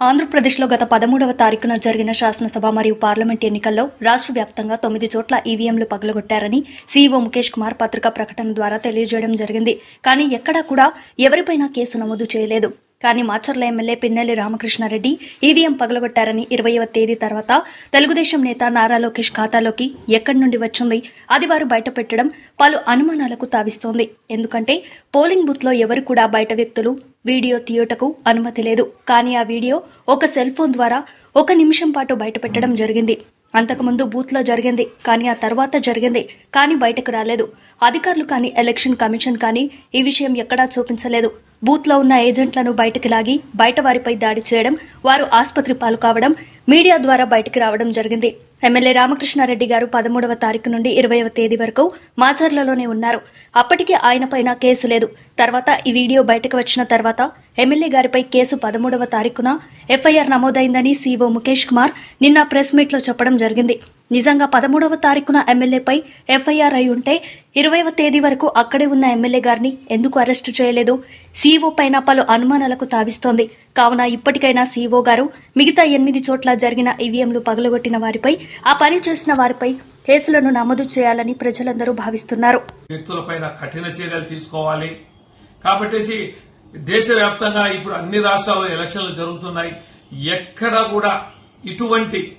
ఆంధ్రప్రదేశ్లో గత పదమూడవ తారీఖున జరిగిన శాసనసభ మరియు పార్లమెంట్ ఎన్నికల్లో రాష్ట్ర వ్యాప్తంగా తొమ్మిది చోట్ల ఈవీఎంలు పగలగొట్టారని సీఈఓ ముఖేష్ కుమార్ పత్రికా ప్రకటన ద్వారా తెలియజేయడం జరిగింది. కానీ ఎక్కడా కూడా ఎవరిపైనా కేసు నమోదు చేయలేదు. కానీ మాచర్ల ఎమ్మెల్యే పిన్నెల్లి రామకృష్ణారెడ్డి ఈవీఎం పగలగొట్టారని ఇరవయవ తేదీ తర్వాత తెలుగుదేశం నేత నారా లోకేష్ ఖాతాలోకి ఎక్కడి నుండి వచ్చింది? అది వారు బయటపెట్టడం పలు అనుమానాలకు తావిస్తోంది. ఎందుకంటే పోలింగ్ బూత్లో ఎవరు కూడా బయట వ్యక్తులు వీడియో తీయుటకు అనుమతి లేదు. కానీ ఆ వీడియో ఒక సెల్ ఫోన్ ద్వారా ఒక నిమిషం పాటు బయటపెట్టడం జరిగింది. అంతకుముందు బూత్లో జరిగింది. కానీ ఆ తర్వాత జరిగింది. కానీ బయటకు రాలేదు. అధికారులు కానీ ఎలక్షన్ కమిషన్ కానీ ఈ విషయం ఎక్కడా చూపించలేదు. బూత్లో ఉన్న ఏజెంట్లను బయటకు లాగి బయట వారిపై దాడి చేయడం వారు ఆసుపత్రి పాలు కావడం మీడియా ద్వారా బయటకు రావడం జరిగింది. ఎమ్మెల్యే రామకృష్ణారెడ్డి గారు పదమూడవ తారీఖు నుండి ఇరవైవ తేదీ వరకు మాచర్లలోనే ఉన్నారు. అప్పటికి ఆయన పైన కేసు లేదు. తర్వాత ఈ వీడియో బయటకు వచ్చిన తర్వాత ఎమ్మెల్యే గారిపై కేసు పదమూడవ తారీఖున ఎఫ్ఐఆర్ నమోదైందని సీఓ ముఖేష్ కుమార్ నిన్న ప్రెస్ మీట్లో చెప్పడం జరిగింది. నిజంగా పదమూడవ తారీఖున ఎమ్మెల్యేపై ఎఫ్ఐఆర్ అయి ఉంటే ఇరవైవ తేదీ వరకు అక్కడే ఉన్న ఎమ్మెల్యే గారిని ఎందుకు అరెస్టు చేయలేదు? సీఓ పైన పలు అనుమానాలకు తావిస్తోంది. కావున ఇప్పటికైనా సీఓ గారు మిగతా ఎనిమిది చోట్ల జరిగిన ఈవీఎంలు పగలగొట్టిన వారిపై ఆ పని చేసిన వారిపై కేసులను నమోదు చేయాలని ప్రజలందరూ భావిస్తున్నారు. వ్యక్తులపైన కఠిన చర్యలు తీసుకోవాలి. దేశవ్యాప్తంగా ఇప్పుడు అన్ని రాష్ట్రాల్లో ఎలక్షన్లు జరుగుతున్నాయి. ఎక్కడ కూడా ఇటువంటి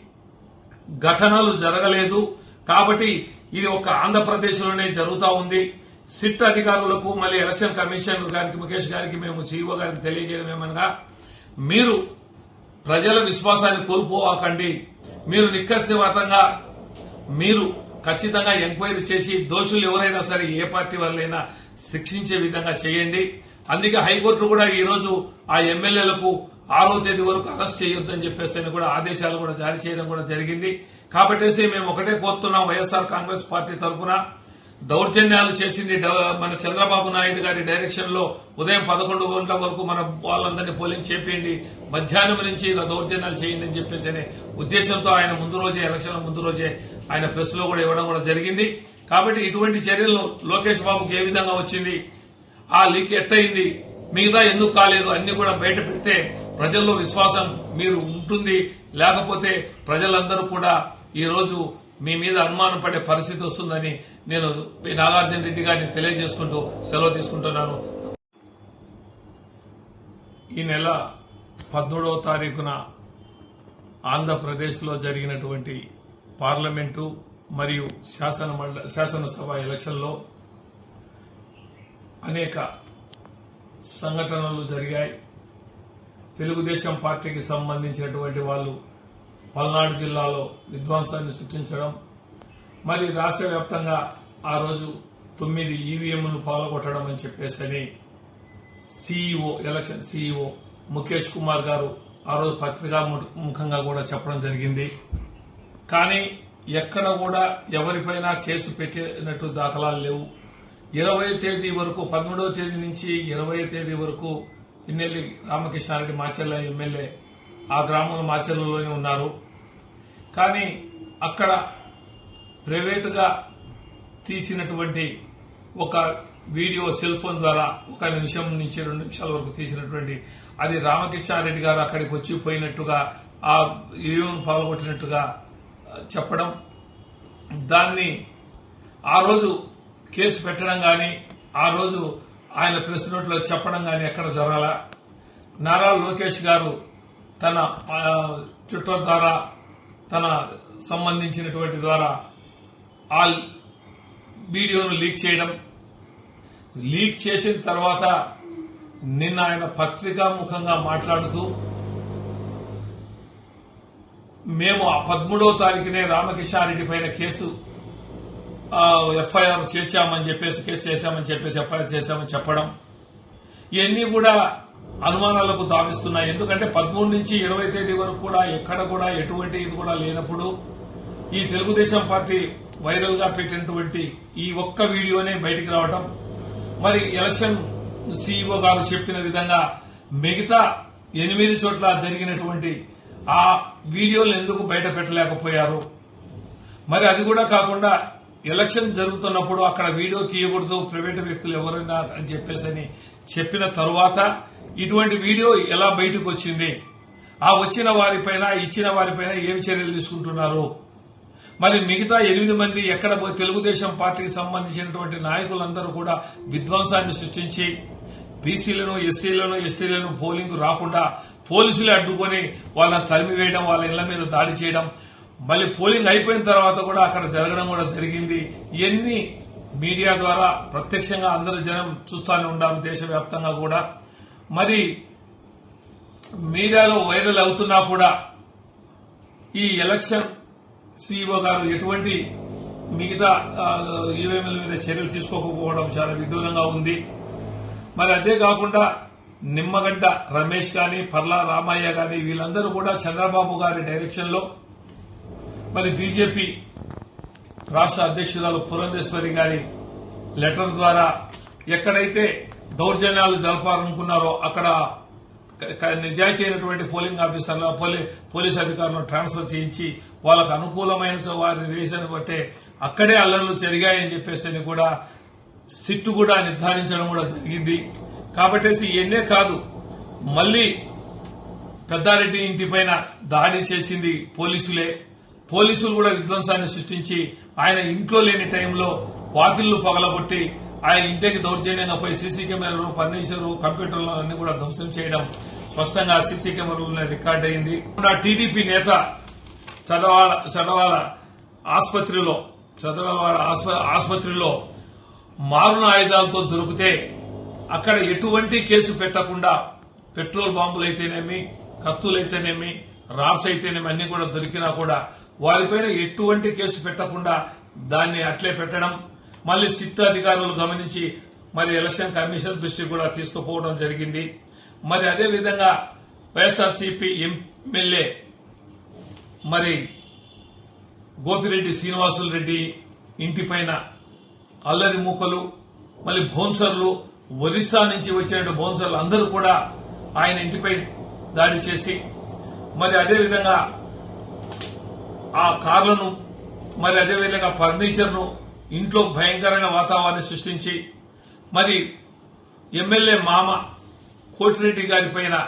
ఘటనలు జరగలేదు. కాబట్టి ఇది ఒక ఆంధ్రప్రదేశ్లోనే జరుగుతూ ఉంది. సిట్ అధికారులకు మళ్ళీ ఎలక్షన్ కమిషన్ గారికి ముఖేష్ గారికి మేము సీఈఓ గారికి తెలియజేయడం ఏమనగా మీరు ప్రజల విశ్వాసాన్ని కోల్పోవాకండి. మీరు నిక్కచ్చితంగా మీరు ఖచ్చితంగా ఎంక్వైరీ చేసి దోషులు ఎవరైనా సరే ఏ పార్టీ వాళ్ళైనా శిక్షించే విధంగా చేయండి. అందుకే హైకోర్టు కూడా ఈరోజు ఆ ఎమ్మెల్యేలకు ఆరో తేదీ వరకు అరెస్ట్ చేయొద్దని చెప్పేసి అని కూడా ఆదేశాలు కూడా జారీ చేయడం కూడా జరిగింది. కాబట్టేసి మేము ఒకటే కోరుతున్నాం వైఎస్ఆర్ కాంగ్రెస్ పార్టీ తరఫున దౌర్జన్యాలు చేసింది డ- మన చంద్రబాబు నాయుడు గారి డైరెక్షన్లో ఉదయం పదకొండు గంటల వరకు మన వాళ్ళందరినీ పోలింగ్ చేపేయండి. మధ్యాహ్నం నుంచి ఇలా దౌర్జన్యాలు చేయండి అని చెప్పేసి ఉద్దేశంతో ఆయన ముందు రోజే ఎలక్షన్ ముందు రోజే ఆయన ప్రెస్లో కూడా ఇవ్వడం కూడా జరిగింది. కాబట్టి ఇటువంటి చర్యలు లోకేష్ బాబుకి ఏ విధంగా వచ్చింది? ఆ లీక్ ఎట్టయింది? మిగతా ఎందుకు కాలేదు అన్ని కూడా బయట పెడితే ప్రజల్లో విశ్వాసం మీరు ఉంటుంది. లేకపోతే ప్రజలందరూ కూడా ఈరోజు మీ మీద అనుమానం పడే పరిస్థితి వస్తుందని నేను నాగార్జున రెడ్డి గారిని తెలియజేసుకుంటూ సెలవు తీసుకుంటున్నాను. ఈ నెల పద్మూడవ తారీఖున ఆంధ్రప్రదేశ్లో జరిగినటువంటి పార్లమెంటు మరియు శాసన మండ- శాసనసభ ఎలక్షన్లో అనేక సంఘటనలు జరిగాయి. తెలుగుదేశం పార్టీకి సంబంధించినటువంటి వాళ్ళు పల్నాడు జిల్లాలో విధ్వంసాన్ని సృష్టించడం మరి రాష్ట్ర వ్యాప్తంగా ఆ రోజు తొమ్మిది ఈవీఎంలు పాల్గొట్టడం అని చెప్పేసి అని CEO election CEO Mukesh Kumar గారు ఆ రోజు పత్రికా ముఖంగా కూడా చెప్పడం జరిగింది. కానీ ఎక్కడ కూడా ఎవరిపైన కేసు పెట్టినట్టు దాఖలాలు లేవు. ఇరవై తేదీ వరకు పదమూడవ తేదీ నుంచి ఇరవై తేదీ వరకు ఇన్నెల్లి రామకృష్ణారెడ్డి మాచర్ల ఎమ్మెల్యే ఆ గ్రామంలో మాచర్లలోనే ఉన్నారు. కానీ అక్కడ ప్రైవేటుగా తీసినటువంటి ఒక వీడియో సెల్ ఫోన్ ద్వారా ఒక నిమిషం నుంచి రెండు నిమిషాల వరకు తీసినటువంటి అది రామకృష్ణారెడ్డి గారు అక్కడికి వచ్చి పోయినట్టుగా ఆ ఈవీఎం పాల్గొట్టినట్టుగా చెప్పడం దాన్ని ఆ రోజు కేసు పెట్టడం కానీ ఆ రోజు ఆయన ప్రెస్ నోట్లో చెప్పడం కానీ ఎక్కడ జరగాల? నారా లోకేష్ గారు తన ట్విట్టర్ ద్వారా తన సంబంధించినటువంటి ద్వారా ఆ వీడియోను లీక్ చేయడం. లీక్ చేసిన తర్వాత నిన్న ఆయన పత్రికా ముఖంగా మాట్లాడుతూ మేము ఆ పదమూడవ తారీఖునే రామకిషారెడ్డి పైన కేసు ఎఫ్ఐఆర్ చేర్చామని చెప్పేసి కేసు చేశామని చెప్పేసి ఎఫ్ఐఆర్ చేశామని చెప్పడం. ఇవన్నీ కూడా అనుమానాలకు దావిస్తున్నాయి ఎందుకంటే పదమూడు నుంచి ఇరవై తేదీ వరకు కూడా ఎక్కడ కూడా ఎటువంటి ఇది కూడా లేనప్పుడు ఈ తెలుగుదేశం పార్టీ వైరల్గా పెట్టినటువంటి ఈ ఒక్క వీడియోనే బయటికి రావడం మరి ఎలక్షన్ సీఈఓ గారు చెప్పిన విధంగా మిగతా ఎనిమిది చోట్ల జరిగినటువంటి ఆ వీడియోలు ఎందుకు బయట పెట్టలేకపోయారు? మరి అది కూడా కాకుండా ఎలక్షన్ జరుగుతున్నప్పుడు అక్కడ వీడియో తీయకూడదు ప్రైవేటు వ్యక్తులు ఎవరైనా అని చెప్పేసి చెప్పిన తరువాత ఇటువంటి వీడియో ఎలా బయటకు వచ్చింది? ఆ వచ్చిన వారిపైన ఇచ్చిన వారిపైన ఏం చర్యలు తీసుకుంటున్నారు? మరి మిగతా ఎనిమిది మంది ఎక్కడ తెలుగుదేశం పార్టీకి సంబంధించినటువంటి నాయకులందరూ కూడా విధ్వంసాన్ని సృష్టించి బీసీలను ఎస్సీలను ఎస్టీలను పోలింగ్ రాకుండా పోలీసులు అడ్డుకొని వాళ్ళని తరిమివేయడం వాళ్ళ ఇళ్ళ మీద దాడి చేయడం మళ్ళీ పోలింగ్ అయిపోయిన తర్వాత కూడా అక్కడ జరగడం కూడా జరిగింది. ఇవన్నీ మీడియా ద్వారా ప్రత్యక్షంగా అందరూ జనం చూస్తూనే ఉన్నారు దేశవ్యాప్తంగా కూడా. మరి మీడియాలో వైరల్ అవుతున్నా కూడా ఈ ఎలక్షన్ సీఈఓ గారు ఎటువంటి మిగతా ఈవీఎంల మీద చర్యలు తీసుకోకపోవడం చాలా విడ్డూరంగా ఉంది. మరి అదే కాకుండా నిమ్మగడ్డ రమేష్ గాని పర్లా రామయ్య గాని వీళ్ళందరూ కూడా చంద్రబాబు గారి డైరెక్షన్లో మరి బీజేపీ రాష్ట్ర అధ్యక్షురాలు పురంధేశ్వరి గారి లెటర్ ద్వారా ఎక్కడైతే దౌర్జన్యాలు జరపాలనుకున్నారో అక్కడ నిజాయితీ అయినటువంటి పోలింగ్ ఆఫీసర్ల పోలీ- పోలీస్ అధికారులను ట్రాన్స్ఫర్ చేయించి వాళ్ళకు అనుకూలమైన వారి రీజన్ బట్టే అక్కడే అల్లర్లు జరిగాయని చెప్పేసి అని కూడా సిట్టు కూడా నిర్ధారించడం కూడా జరిగింది. కాబట్టి ఇవన్నీ కాదు మళ్ళీ పెద్దారెడ్డి ఇంటి పైన దాడి చేసింది పోలీసులే. పోలీసులు కూడా విధ్వంసాన్ని సృష్టించి ఆయన ఇంట్లో లేని టైంలో వాకిళ్ళు పగలగొట్టి ఆయన ఇంటికి దౌర్జన్యంగా పోయి సీసీ కెమెరాలు ఫర్నిచర్ కంప్యూటర్లు అన్ని కూడా ధ్వంసం చేయడం స్పష్టంగా సీసీ కెమెరాలో రికార్డ్ అయింది. టీడీపీ నేత చదవాల చదవాల ఆసుపత్రిలో చదవాల ఆస్ప- ఆసుపత్రిలో మారున ఆయుధాలతో దొరికితే అక్కడ ఎటువంటి కేసు పెట్టకుండా పెట్రోల్ బాంబులు అయితేనేమి కత్తులైతేనేమి రార్స్ అయితేనేమి అన్ని కూడా దొరికినా కూడా వారిపైన ఎటువంటి కేసు పెట్టకుండా దాన్ని అట్లే పెట్టడం మళ్ళీ సిట్ అధికారులు గమనించి మరి ఎలక్షన్ కమిషన్ దృష్టికి కూడా తీసుకుపోవడం జరిగింది. మరి అదే విధంగా వైఎస్ఆర్సీపీ ఎమ్మెల్యే మరి గోపిరెడ్డి శ్రీనివాసులు రెడ్డి ఇంటిపైన అల్లరి మూకలు మళ్ళీ బౌన్సర్లు ఒరిస్సా నుంచి వచ్చిన బౌన్సర్లు అందరూ కూడా ఆయన ఇంటిపై దాడి చేసి మరి అదేవిధంగా ఆ కార్లను మరి అదేవిధంగా ఫర్నిచర్ను ఇంట్లో భయంకరమైన వాతావరణాన్ని సృష్టించి మరి ఎమ్మెల్యే మామ కోటిరెడ్డి గారి పైన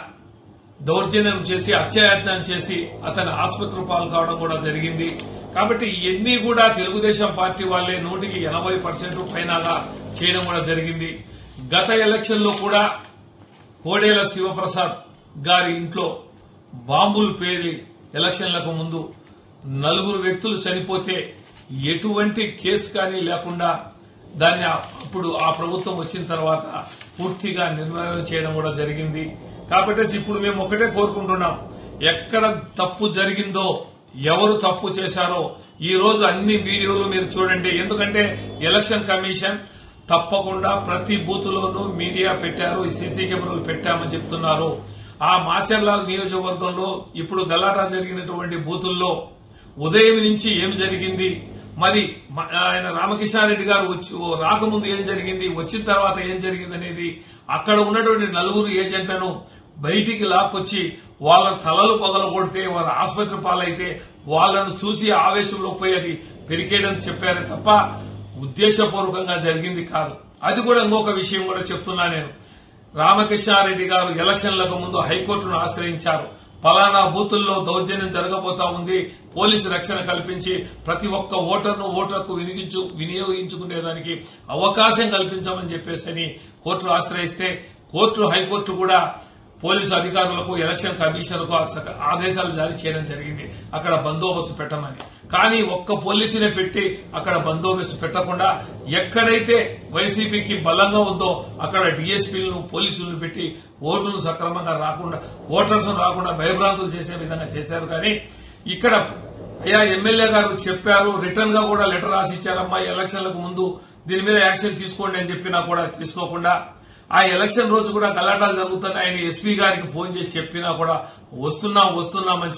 దౌర్జన్యం చేసి హత్యాయత్నం చేసి అతని ఆసుపత్రి పాలు కావడం కూడా జరిగింది. కాబట్టి ఇవన్నీ కూడా తెలుగుదేశం పార్టీ వాళ్ళే నూటికి ఎనభై పర్సెంట్ పైనగా చేయడం కూడా జరిగింది. గత ఎలక్షన్లో కూడా కోడేల శివప్రసాద్ గారి ఇంట్లో బాంబులు పేలి ఎలక్షన్లకు ముందు నలుగురు వ్యక్తులు చనిపోతే ఎటువంటి కేసు కానీ లేకుండా దాన్ని అప్పుడు ఆ ప్రభుత్వం వచ్చిన తర్వాత పూర్తిగా నిర్వహణ చేయడం కూడా జరిగింది. కాబట్టి ఇప్పుడు మేము ఒకటే కోరుకుంటున్నాం. ఎక్కడ తప్పు జరిగిందో ఎవరు తప్పు చేశారో ఈ రోజు అన్ని వీడియోలు మీరు చూడండి. ఎందుకంటే ఎలక్షన్ కమిషన్ తప్పకుండా ప్రతి బూత్ లోనూ మీడియా పెట్టారు సీసీ కెమెరాలు పెట్టామని చెప్తున్నారు. ఆ మాచర్లాల్ నియోజకవర్గంలో ఇప్పుడు గలాటా జరిగినటువంటి బూతుల్లో ఉదయం నుంచి ఏం జరిగింది? మరి మ- ఆయన రామకృష్ణారెడ్డి గారు వచ్చి ఓ రాకముందు ఏం జరిగింది? వచ్చిన తర్వాత ఏం జరిగింది అనేది అక్కడ ఉన్నటువంటి నలుగురు ఏజెంట్లను బయటికి లాక్కొచ్చి వాళ్ళ తలలు పగలగొడితే వారు ఆసుపత్రి పాలైతే వాళ్ళను చూసి ఆవేశంలో పోయి అది పెరికేయడం చెప్పారు తప్ప ఉద్దేశపూర్వకంగా జరిగింది కాదు. అది కూడా ఇంకొక విషయం కూడా చెప్తున్నా నేను. రామకృష్ణారెడ్డి గారు ఎలక్షన్లకు ముందు హైకోర్టును ఆశ్రయించారు. ఫలానా బూతుల్లో దౌర్జన్యం జరగబోతా ఉంది. పోలీసు రక్షణ కల్పించి ప్రతి ఒక్క ఓటర్ను ఓటర్కు వినియోగించు వినియోగించుకునేదానికి అవకాశం కల్పించమని చెప్పేసి కోర్టు ఆశ్రయిస్తే కోర్టు హైకోర్టు కూడా పోలీసు అధికారులకు ఎలక్షన్ కమిషనర్కు ఆదేశాలు జారీ చేయడం జరిగింది. అక్కడ బందోబస్తు పెట్టమని. కానీ ఒక్క పోలీసునే పెట్టి అక్కడ బందోబస్తు పెట్టకుండా ఎక్కడైతే వైసీపీకి బలంగా ఉందో అక్కడ డిఎస్పీలను పోలీసులను పెట్టి ఓటర్లు సక్రమంగా రాకుండా ఓటర్స్ రాకుండా భయభ్రాంతులు చేసే విధంగా చేశారు. కానీ ఇక్కడ అయ్యా ఎమ్మెల్యే గారు చెప్పారు రిటర్న్గా కూడా లెటర్ రాసి ఇచ్చారమ్మా ఎలక్షన్లకు ముందు దీని మీద యాక్షన్ తీసుకోండి అని చెప్పినా కూడా తీసుకోకుండా ఆ ఎలక్షన్ రోజు కూడా గలాటాలు జరుగుతున్నాయి ఆయన ఎస్పీ గారికి ఫోన్ చేసి చెప్పినా కూడా వస్తున్నాం వస్తున్నామని